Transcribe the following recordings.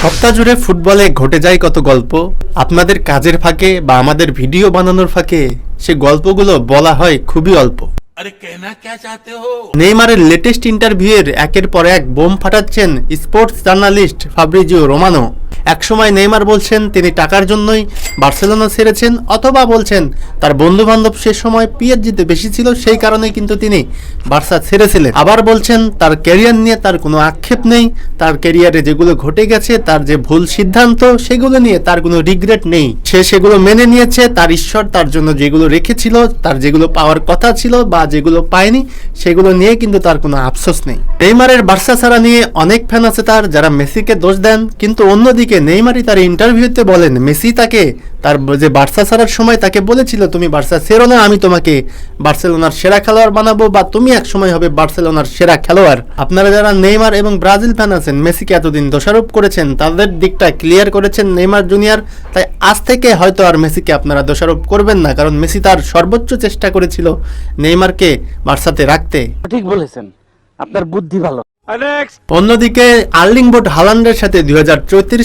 সপ্তাহ জুড়ে ফুটবলে ঘটে যায় কত গল্প? আপনাদের কাজের ফাঁকে বা আমাদের ভিডিও বানানোর ফাঁকে সে গল্পগুলো বলা হয় খুবই অল্প। নেইমারের লেটেস্ট ইন্টারভিউয়ের একের পর এক বোম ফাটাচ্ছেন স্পোর্টস জার্নালিস্ট ফাব্রিজিও রোমানো একসময় নেইমার বলছেন তিনি টাকার জন্যই বার্সেলোনা ছেড়েছেন অথবা বলছেন তার বন্ধু বান্ধব সে সময় পিএসজিতে বেশি ছিল, সেই কারণে কিন্তু তিনি বার্সা ছেড়েছিলেন। আবার বলছেন তার ক্যারিয়ার নিয়ে তার কোনো আক্ষেপ নেই, তার ক্যারিয়ারে যেগুলো ঘটে গেছে, তার যে ভুল সিদ্ধান্ত, সেগুলো নিয়ে তার কোনো রিগ্রেট নেই। সে সেগুলো মেনে নিয়েছে, তার ঈশ্বর তার জন্য যেগুলো রেখেছিল, তার যেগুলো পাওয়ার কথা ছিল বা যেগুলো পায়নি, সেগুলো নিয়ে কিন্তু তার কোনো আফসোস নেই। নেইমারের বার্সা ছাড়া নিয়ে অনেক ফ্যান আছে তার, যারা মেসিকে দোষ দেন, কিন্তু অন্যদিকে নেইমারই তার ইন্টারভিউতে বলেন, মেসি তাকে তার যে বার্সা ছাড়ার সময় তাকে বলেছিল, তুমি বার্সা ছেড়ো না, আমি তোমাকে বার্সেলোনার সেরা খেলোয়াড় বানাবো বা তুমি এক সময় হবে বার্সেলোনার সেরা খেলোয়াড়। আপনারা যারা নেইমার এবং ব্রাজিল ফ্যান আছেন, মেসিকে এতদিন দোষারোপ করেছেন, তাদের দিকটা ক্লিয়ার করেছেন নেইমার জুনিয়র তাই আজ থেকে হয়তো আর মেসিকে আপনারা দোষারোপ করবেন না, কারণ মেসি তার সর্বোচ্চ চেষ্টা করেছিল নেইমারকে বার্সাতে রাখতে। ঠিক বলেছেন। আপনার বুদ্ধি ভালো। অন্যদিকে আর্লিং বোট হালান্ডের সাথে দুই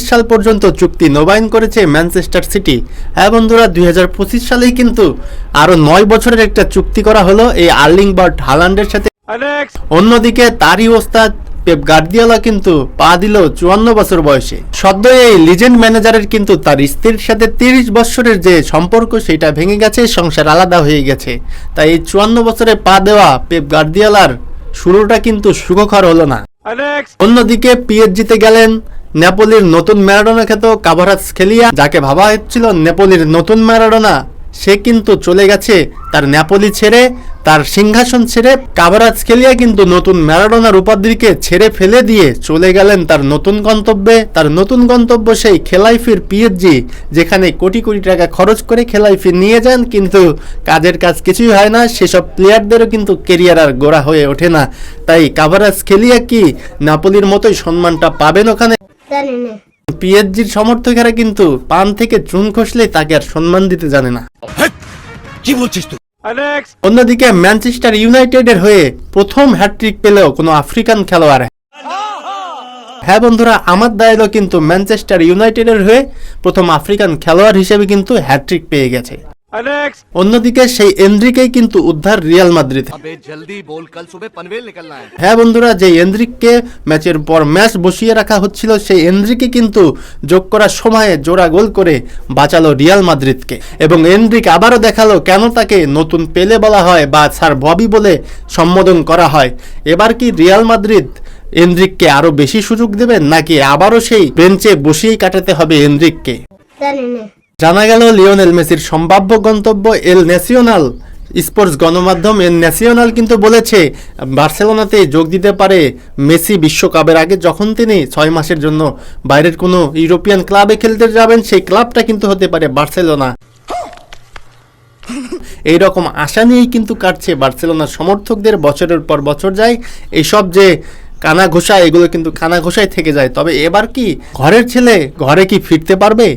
সাল পর্যন্ত চুক্তি নবায়ন করেছে ম্যানচেস্টার সিটি। হ্যাঁ বন্ধুরা দুই হাজার পঁচিশ সালেই কিন্তু আরও নয় বছরের একটা চুক্তি করা হলো এই আর্লিং বট হালান্ডের সাথে। অন্যদিকে তারই ওস্তাদ পেপ গার্দিওলা কিন্তু পা দিল চুয়ান্ন বছর বয়সে। সদ্য এই লিজেন্ড ম্যানেজারের কিন্তু তার স্ত্রীর সাথে তিরিশ বছরের যে সম্পর্ক সেটা ভেঙে গেছে সংসার আলাদা হয়ে গেছে। তাই এই চুয়ান্ন বছরে পা দেওয়া পেপ গার্দিওলার শুরুটা কিন্তু সুখকর হলো না। অন্যদিকে পিএসজিতে গেলেন নেপোলির নতুন ম্যারাডোনা খ্যাত কাভারাজ খেলিয়া যাকে ভাবা হচ্ছিল নেপোলির নতুন ম্যারাডোনা সে কিন্তু চলে গেছে তার নেপোলি ছেড়ে, তার সিংহাসন ছেড়ে কাভারাজ খেলিয়া কিন্তু নতুন ম্যারাডোনার উপাধিকে ছেড়ে ফেলে দিয়ে চলে গেলেন তার নতুন গন্তব্যে। তার নতুন গন্তব্য সেই খেলাইফির পিএসজি, যেখানে কোটি কোটি টাকা খরচ করে খেলাইফি নিয়ে যান, কিন্তু কাজের কাজ কিছুই হয় না, সেসব প্লেয়ারদেরও কিন্তু কেরিয়ার আর গোড়া হয়ে ওঠে না। তাই কাভারাজ খেলিয়া কি নাপোলির মতোই সম্মানটা পাবেন ওখানে? পিএসজির সমর্থকেরা কিন্তু পান থেকে চুন খসলে তাকে আর সম্মান দিতে জানে না। কি বলছিস তুই? অন্যদিকে ম্যানচেস্টার ইউনাইটেডের হয়ে প্রথম হ্যাটট্রিক পেলেও কোনো আফ্রিকান খেলোয়াড়। হ্যাঁ বন্ধুরা আমার দায়েরও কিন্তু ম্যানচেস্টার ইউনাইটেডের হয়ে প্রথম আফ্রিকান খেলোয়াড় হিসেবে কিন্তু হ্যাট্রিক পেয়ে গেছে। অন্যদিকে সেই এন্দ্রিকেই কিন্তু উদ্ধার রিয়াল মাদ্রিদ। হ্যাঁ বন্ধুরা যে এন্দ্রিককে ম্যাচের পর ম্যাচ বসিয়ে রাখা হচ্ছিল সেই এন্দ্রিকে কিন্তু যোগ করার সময়ে জোড়া গোল করে বাঁচালো রিয়াল মাদ্রিদকে। এবং এন্দ্রিক আবারও দেখাল কেন তাকে নতুন পেলে বলা হয় বা স্যার ববি বলে সম্বোধন করা হয়। এবার কি রিয়াল মাদ্রিদ এন্দ্রিককে আরও বেশি সুযোগ দেবেন নাকি আবারও সেই বেঞ্চে বসিয়েই কাটাতে হবে এন্দ্রিককে? জানি গেল লিওনেল মেসির সম্ভাব্য গন্তব্য এল ন্যাশনাল স্পোর্টস গণমাধ্যম এল ন্যাশনাল কিন্তু বলেছে, বার্সেলোনাতে যোগ দিতে পারে মেসি বিশ্বকাপের আগে যখন তিনি ছয় মাসের জন্য বাইরের কোনো ইউরোপিয়ান ক্লাবে খেলতে যাবেন, সেই ক্লাবটা কিন্তু হতে পারে বার্সেলোনা। এই রকম আশা নিয়েই কিন্তু কাটছে বার্সেলোনার সমর্থকদের, বছরের পর বছর যায়। এইসব যে কানা ঘোষা এগুলো কিন্তু কানা ঘোষায় থেকে যায়। তবে এবার কি ঘরের ছেলে ঘরে কি ফিরতে পারবে?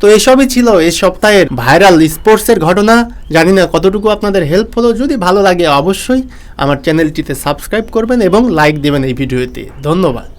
তো এসবই ছিল এই সপ্তাহের ভাইরাল স্পোর্টসের ঘটনা। জানি না কতটুকু আপনাদের হেল্প হলো। যদি ভালো লাগে অবশ্যই আমার চ্যানেলটিতে সাবস্ক্রাইব করবেন এবং লাইক দেবেন এই ভিডিওতে। ধন্যবাদ।